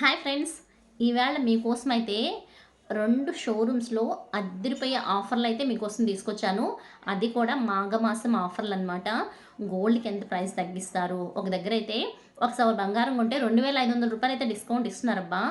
Hi friends ఈవేళ మీకోసం అయితే రెండు షోరూమ్స్లో అద్దరిపోయే ఆఫర్లు అయితే మీకోసం తీసుకొచ్చాను. అది కూడా మాఘమాసం ఆఫర్లు అనమాట గోల్డ్కి ఎంత ప్రైస్ తగ్గిస్తారు? ఒక దగ్గర అయితే ఒక సవర్ బంగారం కొంటే రెండు వేల ఐదు వందల రూపాయలు అయితే డిస్కౌంట్ ఇస్తున్నారబ్బా.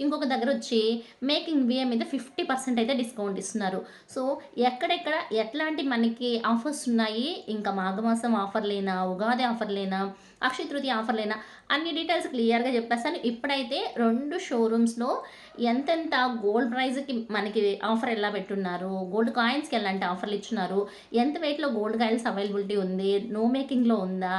ఇంకొక దగ్గర వచ్చి మేకింగ్ బియ్యం మీద ఫిఫ్టీ పర్సెంట్ అయితే డిస్కౌంట్ ఇస్తున్నారు. సో ఎక్కడెక్కడ ఎట్లాంటి మనకి ఆఫర్స్ ఉన్నాయి? ఇంకా మాఘమాసం ఆఫర్లేనా? ఉగాది ఆఫర్లేనా? అక్షయ తృతీయ ఆఫర్లేనా? అన్ని డీటెయిల్స్ క్లియర్గా చెప్పేస్తాను. ఇప్పుడైతే రెండు షోరూమ్స్లో ఎంతెంత గోల్డ్ ప్రైజ్కి మనకి ఆఫర్ ఎలా పెట్టున్నారు? గోల్డ్ కాయిన్స్కి ఎలాంటి ఆఫర్లు ఇచ్చినారు ఎంత వెయిట్లో గోల్డ్ కాయిన్స్ అవైలబిలిటీ ఉంది? నో మేకింగ్లో ఉందా?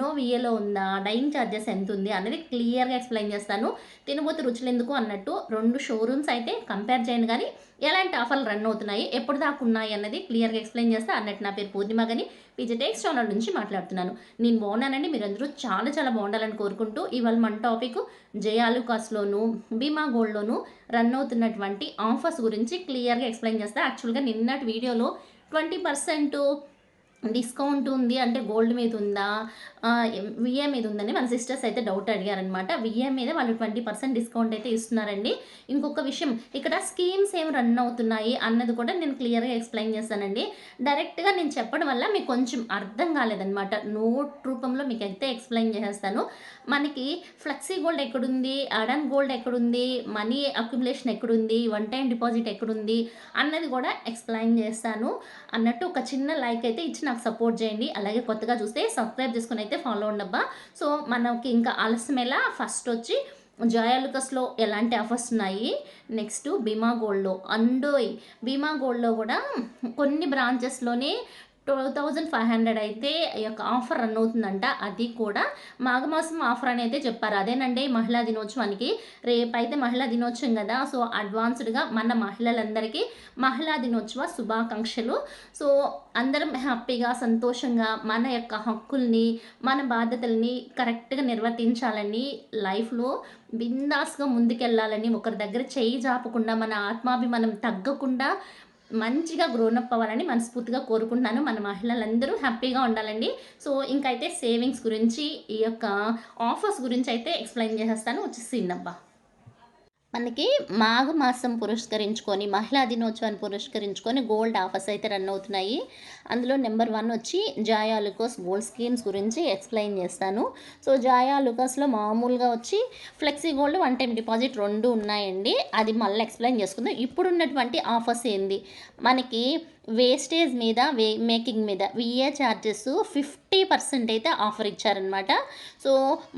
నో విఏలో ఉందా? డైయింగ్ ఛార్జెస్ ఎంత ఉంది అనేది క్లియర్గా ఎక్స్ప్లెయిన్ చేస్తాను. తినబోతే రుచులు ఎందుకు అన్నట్టు రెండు షోరూమ్స్ అయితే కంపేర్ చేయను కానీ ఎలాంటి ఆఫర్లు రన్ అవుతున్నాయి? ఎప్పుడు దాకా ఉన్నాయి అన్నది క్లియర్గా ఎక్స్ప్లెయిన్ చేస్తే. అన్నట్టు నా పేరు పూర్ణిమ కానీ పీజే ఛానల్ నుంచి మాట్లాడుతున్నాను. నేను బాగున్నానండి. మీరందరూ చాలా చాలా బాగుండాలని కోరుకుంటూ ఇవాళ మన టాపిక్ జయాలుకాస్లోను భీమా గోల్డ్లోను రన్ అవుతున్నటువంటి ఆఫర్స్ గురించి క్లియర్గా ఎక్స్ప్లెయిన్ చేస్తే. యాక్చువల్గా నిన్నటి వీడియోలో ట్వంటీ పర్సెంట్ డిస్కౌంట్ ఉంది అంటే గోల్డ్ మీద ఉందా? విఏ మీద ఉందని మన సిస్టర్స్ అయితే డౌట్ అడిగారనమాట విఏ మీద వాళ్ళు ట్వంటీ పర్సెంట్ డిస్కౌంట్ అయితే ఇస్తున్నారండి. ఇంకొక విషయం ఇక్కడ స్కీమ్స్ ఏం రన్ అవుతున్నాయి అన్నది కూడా నేను క్లియర్గా ఎక్స్ప్లెయిన్ చేస్తానండి. డైరెక్ట్గా నేను చెప్పడం వల్ల మీకు కొంచెం అర్థం కాలేదనమాట నోట్ రూపంలో మీకు అయితే ఎక్స్ప్లెయిన్ చేసేస్తాను. మనకి ఫ్లెక్సీ గోల్డ్ ఎక్కడుంది? అడన్ గోల్డ్ ఎక్కడుంది? మనీ అక్యుములేషన్ ఎక్కడుంది? వన్ టైం డిపాజిట్ ఎక్కడుంది? అన్నది కూడా ఎక్స్ప్లెయిన్ చేస్తాను. అన్నట్టు ఒక చిన్న లైక్ అయితే ఇచ్చిన నాకు సపోర్ట్ చేయండి. అలాగే కొత్తగా చూస్తే సబ్స్క్రైబ్ చేసుకుని అయితే ఫాలో ఉండబ్బా సో మనకి ఇంకా ఆలస్యమేలా ఎలా? ఫస్ట్ వచ్చి జయాలుకస్లో ఎలాంటి ఆఫర్స్ ఉన్నాయి? నెక్స్ట్ భీమా గోల్డ్లో అండోయ్ భీమా గోల్డ్లో కూడా కొన్ని బ్రాంచెస్లోనే టూ థౌజండ్ ఫైవ్ హండ్రెడ్ అయితే ఈ యొక్క ఆఫర్ రన్ అవుతుందంట. అది కూడా మాఘమాసం ఆఫర్ అని అయితే చెప్పారు. అదేనండి మహిళా దినోత్సవానికి. రేపైతే మహిళా దినోత్సవం కదా. సో అడ్వాన్స్డ్గా మన మహిళలందరికీ మహిళా దినోత్సవ శుభాకాంక్షలు. సో అందరం హ్యాపీగా సంతోషంగా మన యొక్క హక్కుల్ని మన బాధ్యతల్ని కరెక్ట్గా నిర్వర్తించాలని లైఫ్లో బిందాస్గా ముందుకెళ్ళాలని ఒకరి దగ్గర చేయి జాపకుండా మన ఆత్మాభిమానం తగ్గకుండా మంచిగా గ్రోనప్ అవ్వాలని మనస్ఫూర్తిగా కోరుకుంటున్నాను. మన మహిళలందరూ హ్యాపీగా ఉండాలండి. సో ఇంకైతే సేవింగ్స్ గురించి ఈ యొక్క ఆఫర్స్ గురించి అయితే ఎక్స్ప్లెయిన్ చేసేస్తాను. వచ్చేసిందబ్బా మనకి మాఘ మాసం పురస్కరించుకొని మహిళా దినోత్సవాన్ని పురస్కరించుకొని గోల్డ్ ఆఫర్స్ అయితే రన్ అవుతున్నాయి. అందులో నెంబర్ వన్ వచ్చి జాయా లుకోస్ గోల్డ్ స్కీమ్స్ గురించి ఎక్స్ప్లెయిన్ చేస్తాను. సో జాయా లుకోస్లో మామూలుగా వచ్చి flexi gold one time deposit రెండు ఉన్నాయండి. అది మళ్ళీ ఎక్స్ప్లెయిన్ చేసుకుందాం. ఇప్పుడు ఉన్నటువంటి ఆఫర్స్ ఏంది? మనకి వేస్టేజ్ మీద వే మేకింగ్ మీద VA charges fifty fifty percent అయితే ఆఫర్ ఇచ్చారనమాట సో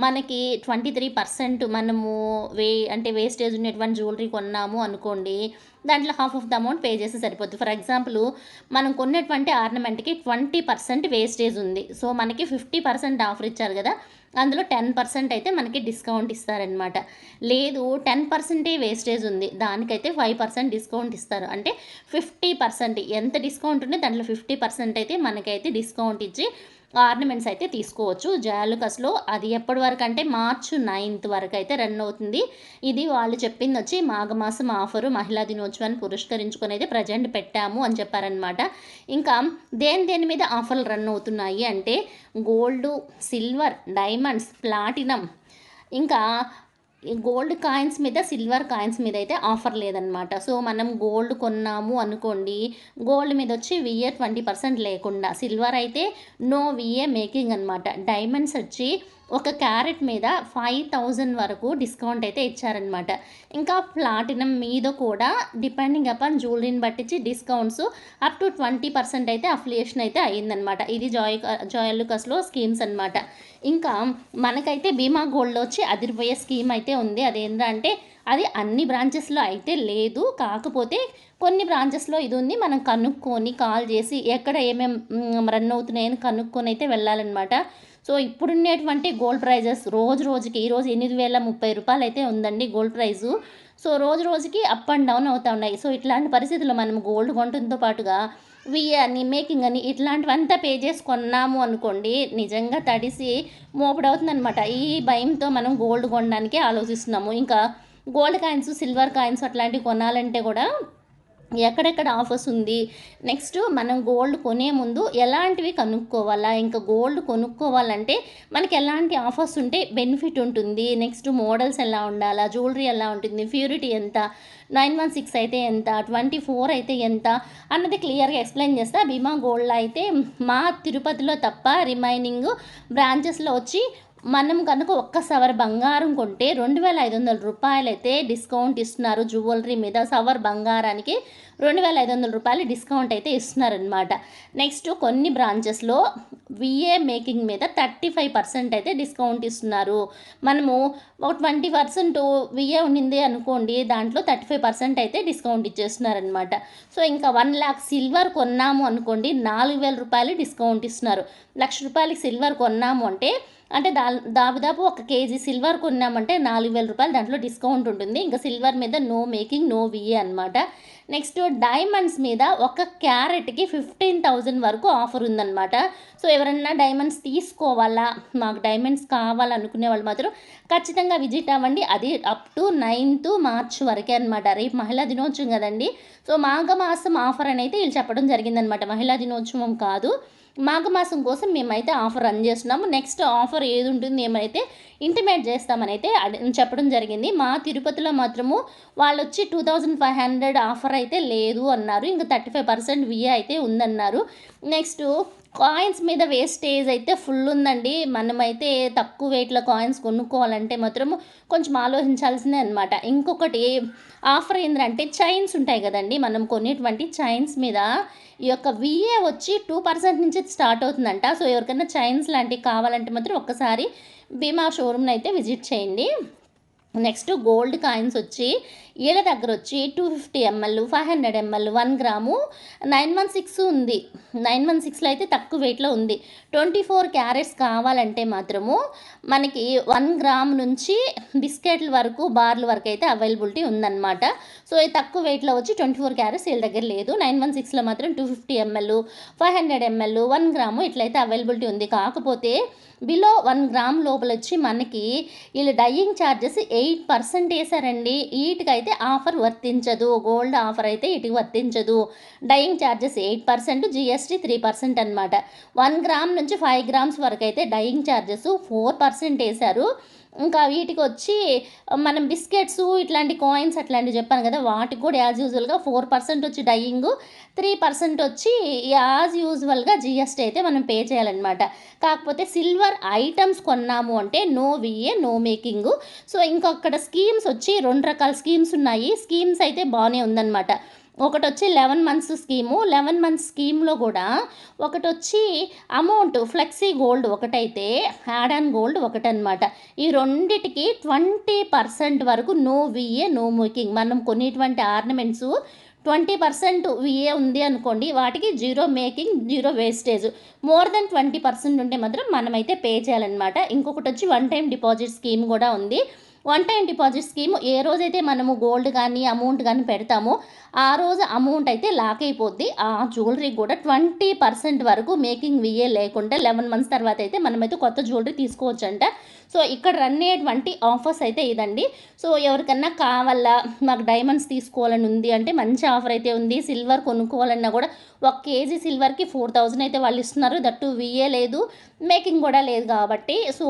మనకి ట్వంటీ త్రీ పర్సెంట్ మనము వే అంటే వేస్టేజ్ ఉన్నటువంటి జ్యువెలరీ కొన్నాము అనుకోండి దాంట్లో half of the amount pay చేస్తే సరిపోతుంది ఫర్ ఎగ్జాంపుల్ మనం కొన్నటువంటి ఆర్నమెంట్కి ట్వంటీ పర్సెంట్ వేస్టేజ్ ఉంది. సో మనకి ఫిఫ్టీ పర్సెంట్ ఆఫర్ ఇచ్చారు కదా అందులో టెన్ పర్సెంట్ అయితే మనకి డిస్కౌంట్ ఇస్తారనమాట లేదు టెన్ పర్సెంటే వేస్టేజ్ ఉంది. దానికైతే ఫైవ్ పర్సెంట్ డిస్కౌంట్ ఇస్తారు. అంటే ఫిఫ్టీ పర్సెంట్ ఎంత డిస్కౌంట్ ఉంటే దాంట్లో ఫిఫ్టీ పర్సెంట్ అయితే మనకైతే డిస్కౌంట్ ఇచ్చి ఆర్నమెంట్స్ అయితే తీసుకోవచ్చు. జయాలుకస్లో అది ఎప్పటి వరకు అంటే మార్చ్ నైన్త్ వరకు అయితే రన్ అవుతుంది. ఇది వాళ్ళు చెప్పింది వచ్చి మాఘమాసం ఆఫరు మహిళా దినోత్సవాన్ని పురస్కరించుకొని అయితే ప్రజెంట్ పెట్టాము అని చెప్పారనమాట ఇంకా దేని దేని మీద ఆఫర్లు రన్ అవుతున్నాయి అంటే గోల్డ్ సిల్వర్ డైమండ్స్ ప్లాటినం. ఇంకా గోల్డ్ కాయిన్స్ మీద సిల్వర్ కాయిన్స్ మీద అయితే ఆఫర్ లేదనమాట సో మనం గోల్డ్ కొన్నాము అనుకోండి గోల్డ్ మీద వచ్చి విఏ ట్వంటీ పర్సెంట్ లేకుండా సిల్వర్ అయితే నో విఏ మేకింగ్ అనమాట డైమండ్స్ వచ్చి ఒక క్యారెట్ మీద ఫైవ్ థౌజండ్ వరకు డిస్కౌంట్ అయితే ఇచ్చారనమాట ఇంకా ప్లాటినం మీద కూడా డిపెండింగ్ అపాన్ జ్యువెలరీని పట్టించి discounts up to twenty percent అయితే అఫిలియేషన్ అయితే అయ్యిందనమాట ఇది జాయ్ జాయలుకస్లో స్కీమ్స్ అనమాట ఇంకా మనకైతే బీమా గోల్డ్లో వచ్చి అదిరిపోయే స్కీమ్ అయితే ఉంది. అదేంటంటే అది అన్ని బ్రాంచెస్లో అయితే లేదు. కాకపోతే కొన్ని బ్రాంచెస్లో ఇది ఉంది. మనం కనుక్కొని కాల్ చేసి ఎక్కడ ఏమేమి రన్ అవుతున్నాయని కనుక్కొని అయితే వెళ్ళాలన్నమాట. సో ఇప్పుడున్నటువంటి గోల్డ్ ప్రైజెస్ రోజు రోజుకి ఈరోజు ఎనిమిది వేల ముప్పై రూపాయలు అయితే ఉందండి గోల్డ్ ప్రైజు సో రోజు రోజుకి అప్ అండ్ డౌన్ అవుతూ ఉన్నాయి. సో ఇట్లాంటి పరిస్థితుల్లో మనం గోల్డ్ కొనడంతో పాటుగా విఏ అని మేకింగ్ అని ఇట్లాంటివంతా పే చేసి కొన్నాము అనుకోండి నిజంగా తడిసి మోపుడవుతుందనమాట ఈ భయంతో మనం గోల్డ్ కొనడానికి ఆలోచిస్తున్నాము. ఇంకా గోల్డ్ కాయిన్స్ సిల్వర్ కాయిన్స్ అట్లాంటివి కొనాలంటే కూడా ఎక్కడెక్కడ ఆఫర్స్ ఉంది? నెక్స్ట్ మనం గోల్డ్ కొనే ముందు ఎలాంటివి కనుక్కోవాలా? ఇంకా గోల్డ్ కొనుక్కోవాలంటే మనకి ఎలాంటి ఆఫర్స్ ఉంటే బెనిఫిట్ ఉంటుంది. నెక్స్ట్ మోడల్స్ ఎలా ఉండాలా? జ్యువెలరీ ఎలా ఉంటుంది? ప్యూరిటీ ఎంత? నైన్ వన్ సిక్స్ అయితే ఎంత? ట్వంటీ ఫోర్ అయితే ఎంత? అన్నది క్లియర్గా ఎక్స్ప్లెయిన్ చేస్తా. భీమా గోల్డ్లో అయితే మా తిరుపతిలో తప్ప రిమైనింగ్ బ్రాంచెస్లో వచ్చి మనం కనుక ఒక్క సవర్ బంగారం కొంటే రెండు వేల ఐదు వందల రూపాయలు అయితే డిస్కౌంట్ ఇస్తున్నారు జ్యువెలరీ మీద సవర్ బంగారానికి రెండు వేల ఐదు వందల రూపాయలు డిస్కౌంట్ అయితే ఇస్తున్నారనమాట నెక్స్ట్ కొన్ని బ్రాంచెస్లో విఏ మేకింగ్ మీద థర్టీ ఫైవ్ పర్సెంట్ అయితే డిస్కౌంట్ ఇస్తున్నారు. మనము ఒక ట్వంటీ పర్సెంట్ విఏ ఉండింది అనుకోండి దాంట్లో థర్టీ ఫైవ్ పర్సెంట్ అయితే డిస్కౌంట్ ఇచ్చేస్తున్నారనమాట సో ఇంకా వన్ ల్యాక్ సిల్వర్ కొన్నాము అనుకోండి నాలుగు వేల రూపాయలు డిస్కౌంట్ ఇస్తున్నారు. లక్ష రూపాయలకి సిల్వర్ కొన్నాము అంటే అంటే దా దాదాపు ఒక కేజీ సిల్వర్ కొన్నామంటే నాలుగు వేల రూపాయలు దాంట్లో డిస్కౌంట్ ఉంటుంది. ఇంకా సిల్వర్ మీద నో మేకింగ్ నో విఏ అనమాట నెక్స్ట్ డైమండ్స్ మీద ఒక క్యారెట్కి ఫిఫ్టీన్ థౌజండ్ వరకు ఆఫర్ ఉందన్నమాట. సో ఎవరన్నా డైమండ్స్ తీసుకోవాలా? మాకు డైమండ్స్ కావాలనుకునే వాళ్ళు మాత్రం ఖచ్చితంగా విజిట్ అవ్వండి. అది అప్ టు నైన్త్ మార్చ్ వరకే అనమాట రేపు మహిళా దినోత్సవం కదండి. సో మాఘమాసం ఆఫర్ అని అయితే వీళ్ళు చెప్పడం జరిగిందనమాట మహిళా దినోత్సవం కాదు. మాఘమాసం కోసం మేమైతే ఆఫర్ రన్ చేస్తున్నాము. నెక్స్ట్ ఆఫర్ ఏది ఉంటుంది ఏమైతే ఇంటిమేట్ చేస్తామని అయితే చెప్పడం జరిగింది. మా తిరుపతిలో మాత్రము వాళ్ళు వచ్చి two thousand five hundred offer అయితే లేదు అన్నారు. ఇంకా థర్టీ ఫైవ్ పర్సెంట్ విఏ అయితే ఉందన్నారు. నెక్స్ట్ కాయిన్స్ మీద వేస్టేజ్ అయితే ఫుల్ ఉందండి. మనమైతే తక్కువ వెయిట్లో కాయిన్స్ కొనుక్కోవాలంటే మాత్రం కొంచెం ఆలోచించాల్సిందే అనమాట ఇంకొకటి ఆఫర్ ఏంటంటే చైన్స్ ఉంటాయి కదండి. మనం కొనేటువంటి చైన్స్ మీద ఈ యొక్క విఏ వచ్చి టూ పర్సెంట్ నుంచి స్టార్ట్ అవుతుందంట. సో ఎవరికైనా చైన్స్ లాంటివి కావాలంటే మాత్రం ఒక్కసారి భీమా షోరూమ్ని అయితే విజిట్ చేయండి. నెక్స్ట్ గోల్డ్ కాయిన్స్ వచ్చి వీళ్ళ దగ్గర వచ్చి two fifty ML five hundred ML one gram nine one six ఉంది. నైన్ వన్ సిక్స్లో అయితే తక్కువ వెయిట్లో ఉంది. ట్వంటీ ఫోర్ క్యారెట్స్ కావాలంటే మాత్రము మనకి వన్ గ్రామ్ నుంచి బిస్కెట్ల వరకు బార్ల వరకు అయితే అవైలబిలిటీ ఉందన్నమాట. సో ఈ తక్కువ వెయిట్లో వచ్చి ట్వంటీ ఫోర్ క్యారెట్స్ వీళ్ళ దగ్గర లేదు. నైన్ వన్ సిక్స్లో మాత్రం two fifty ML five hundred ML one gram ఇట్లయితే అవైలబిలిటీ ఉంది. కాకపోతే బిలో వన్ గ్రామ్ లోపల వచ్చి మనకి వీళ్ళు డయ్యింగ్ ఛార్జెస్ ఎయిట్ పర్సెంట్ వేసారండి వీటికైతే ఆఫర్ వర్తించదు. గోల్డ్ ఆఫర్ అయితే వీటికి వర్తించదు. Dyeing charges eight percent GST three percent అనమాట వన్ గ్రామ్ నుంచి ఫైవ్ గ్రామ్స్ వరకు అయితే డయ్యింగ్ ఛార్జెస్ ఫోర్ పర్సెంట్ వేశారు. ఇంకా వీటికి వచ్చి మనం బిస్కెట్స్ ఇట్లాంటి కాయిన్స్ అట్లాంటివి చెప్పాను కదా వాటికి కూడా యాజ్ యూజువల్గా ఫోర్ పర్సెంట్ వచ్చి డయ్యింగ్ త్రీ పర్సెంట్ వచ్చి యాజ్ యూజువల్గా జిఎస్టీ అయితే మనం పే చేయాలన్నమాట. కాకపోతే సిల్వర్ ఐటమ్స్ కొన్నాము అంటే no VA no making so ఇంకొక్కడ schemes వచ్చి రెండు రకాల స్కీమ్స్ ఉన్నాయి. స్కీమ్స్ అయితే బాగానే ఉందన్నమాట. ఒకటి వచ్చి eleven months scheme. Eleven months స్కీమ్లో కూడా ఒకటి వచ్చి అమౌంట్ ఫ్లెక్సీ గోల్డ్ ఒకటైతే యాడ్ ఆన్ గోల్డ్ ఒకటనమాట ఈ రెండిటికి ట్వంటీ పర్సెంట్ వరకు నో విఏ నో మేకింగ్. మనం కొనేటువంటి ఆర్నమెంట్స్ ట్వంటీ పర్సెంట్ విఏ ఉంది అనుకోండి వాటికి zero making zero wastage. More than twenty percent ఉంటే మాత్రం మనమైతే పే చేయాలన్నమాట. ఇంకొకటి వచ్చి వన్ టైం డిపాజిట్ స్కీమ్ కూడా ఉంది. వన్ టైం డిపాజిట్ స్కీమ్ ఏ రోజైతే మనము గోల్డ్ కానీ అమౌంట్ కానీ పెడతామో ఆ రోజు అమౌంట్ అయితే లాక్ అయిపోద్ది. ఆ జ్యువెలరీ కూడా ట్వంటీ పర్సెంట్ వరకు మేకింగ్ విఏ లేకుండా లెవెన్ మంత్స్ తర్వాత అయితే మనమైతే కొత్త జ్యువెలరీ తీసుకోవచ్చంట. సో ఇక్కడ రన్ అయ్యేటువంటి ఆఫర్స్ అయితే ఇదండి. సో ఎవరికన్నా కావాలా మాకు డైమండ్స్ తీసుకోవాలని ఉంది అంటే మంచి ఆఫర్ అయితే ఉంది. సిల్వర్ కొనుక్కోవాలన్నా కూడా ఒక కేజీ సిల్వర్కి ఫోర్ థౌజండ్ అయితే వాళ్ళు ఇస్తున్నారు. దట్టు విఏ లేదు. మేకింగ్ కూడా లేదు కాబట్టి. సో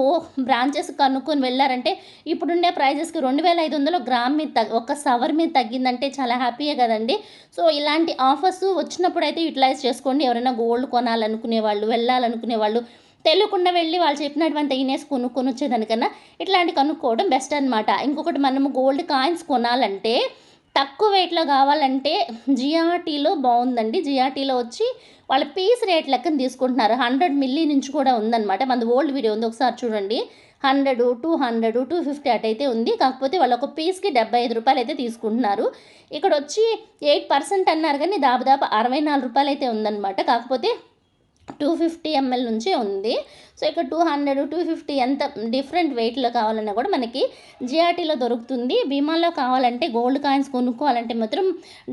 బ్రాంచెస్ కనుక్కొని వెళ్ళారంటే ఇప్పుడుండే ప్రైజెస్కి రెండు వేల ఐదు వందలు గ్రామ్ మీద తగ్గ ఒక సవర్ మీద తగ్గిందంటే చాలా హ్యాపీయే కదండి. సో ఇలాంటి ఆఫర్స్ వచ్చినప్పుడు అయితే యూటిలైజ్ చేసుకోండి. ఎవరైనా గోల్డ్ కొనాలనుకునే వాళ్ళు వెళ్ళాలనుకునే వాళ్ళు తెలియకుండా వెళ్ళి వాళ్ళు చెప్పినటువంటి ఇనేసి కొనుక్కొని వచ్చేదానికన్నా ఇట్లాంటి కనుక్కోవడం బెస్ట్ అనమాట ఇంకొకటి మనము గోల్డ్ కాయిన్స్ కొనాలంటే తక్కువ వెయిట్లో కావాలంటే జిఆర్టీలో బాగుందండి. జిఆర్టీలో వచ్చి వాళ్ళ పీస్ రేట్ లెక్కన తీసుకుంటున్నారు. హండ్రెడ్ మిల్లీ నుంచి కూడా ఉందన్నమాట. మన ఓల్డ్ వీడియో ఉంది. ఒకసారి చూడండి. Hundred two hundred two fifty అటైతే ఉంది. కాకపోతే వాళ్ళు ఒక పీస్కి డెబ్బై ఐదు రూపాయలు అయితే తీసుకుంటున్నారు. ఇక్కడ వచ్చి ఎయిట్ పర్సెంట్ అన్నారు కానీ దాదాపు అరవై నాలుగు రూపాయలు అయితే ఉందన్నమాట. కాకపోతే టూ ఫిఫ్టీ ఎంఎల్ నుంచి ఉంది. సో ఇక్కడ టూ హండ్రెడ్ టూ ఫిఫ్టీ ఎంత డిఫరెంట్ వెయిట్లో కావాలన్నా కూడా మనకి జిఆర్టీలో దొరుకుతుంది. భీమాలో కావాలంటే గోల్డ్ కాయిన్స్ కొనుక్కోవాలంటే మాత్రం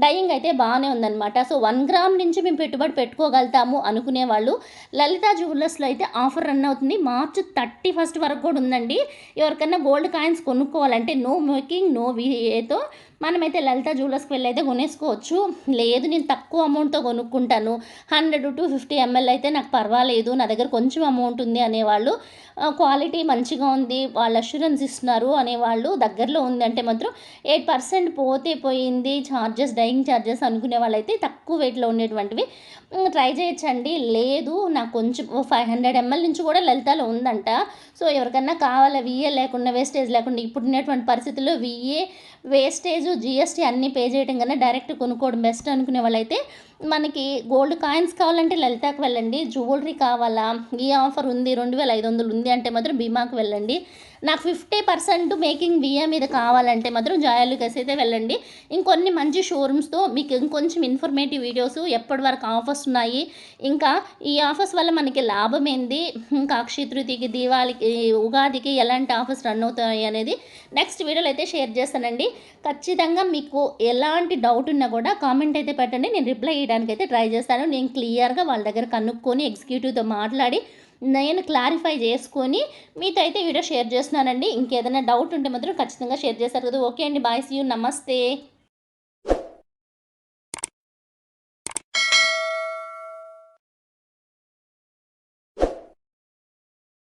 డయింగ్ అయితే బాగానే ఉందన్నమాట. సో వన్ గ్రామ్ నుంచి మేము పెట్టుబడి పెట్టుకోగలుగుతాము అనుకునే వాళ్ళు. లలిత జ్యువెలర్స్లో అయితే ఆఫర్ రన్ అవుతుంది. మార్చ్ థర్టీ ఫస్ట్ వరకు కూడా ఉందండి. ఎవరికైనా గోల్డ్ కాయిన్స్ కొనుక్కోవాలంటే నో మేకింగ్ నో విఏతో మనమైతే లలిత జ్యువెలర్స్కి వెళ్ళి అయితే కొనేసుకోవచ్చు. లేదు నేను తక్కువ అమౌంట్తో కొనుక్కుంటాను. హండ్రెడ్ టు ఫిఫ్టీ ఎంఎల్ అయితే నాకు పర్వాలేదు. నా దగ్గర కొంచెం అమౌంట్ ఉంది. ఉంది అనేవాళ్ళు క్వాలిటీ మంచిగా ఉంది వాళ్ళు అష్యూరెన్స్ ఇస్తున్నారు అనేవాళ్ళు దగ్గరలో ఉంది. అంటే మాత్రం ఎయిట్ పర్సెంట్ పోతే పోయింది ఛార్జెస్ డైయింగ్ ఛార్జెస్ అనుకునే వాళ్ళైతే తక్కువ వెయిట్లో ఉండేటువంటివి. ట్రై చేయొచ్చండి లేదు నాకు కొంచెం ఫైవ్ హండ్రెడ్ ఎంఎల్ నుంచి కూడా లలితాలో ఉందంట. సో ఎవరికన్నా కావాలా విఏ లేకుండా వేస్టేజ్ లేకుండా ఇప్పుడు ఉన్నటువంటి పరిస్థితుల్లో విఏ వేస్టేజ్ జిఎస్టీ అన్నీ పే చేయడం కన్నా డైరెక్ట్ కొనుక్కోవడం బెస్ట్ అనుకునే వాళ్ళైతే మనకి గోల్డ్ కాయిన్స్ కావాలంటే లలితాకి వెళ్ళండి. జ్యువెలరీ కావాలా? ఈ ఆఫర్ ఉంది రెండు వేల ఐదు వందలు ఉంది అంటే మాత్రం బీమాకి వెళ్ళండి. నాకు ఫిఫ్టీ పర్సెంట్ మేకింగ్ బియ్యం మీద కావాలంటే మాత్రం జాయాలుకస్ అయితే వెళ్ళండి. ఇంకొన్ని మంచి షోరూమ్స్తో మీకు ఇంకొంచెం ఇన్ఫర్మేటివ్ వీడియోస్ ఎప్పటి వరకు ఆఫర్స్ ఉన్నాయి. ఇంకా ఈ ఆఫర్స్ వల్ల మనకి లాభం ఏంది? ఇంకా అక్షయ తృతీయకి దీవాళికి ఉగాదికి ఎలాంటి ఆఫర్స్ రన్ అవుతాయి అనేది నెక్స్ట్ వీడియోలో అయితే షేర్ చేస్తానండి. ఖచ్చితంగా మీకు ఎలాంటి డౌట్ ఉన్నా కూడా కామెంట్ అయితే పెట్టండి. నేను రిప్లై చేయడానికి అయితే ట్రై చేస్తాను. నేను క్లియర్గా వాళ్ళ దగ్గర కనుక్కొని ఎగ్జిక్యూటివ్తో మాట్లాడి నేను క్లారిఫై చేసుకొని మీతో అయితే వీడియో షేర్ చేస్తున్నానండి. ఇంకేదైనా డౌట్ ఉంటే మాత్రం ఖచ్చితంగా షేర్ చేస్తారు కదా. ఓకే అండి. బాయ్ సీ యూ నమస్తే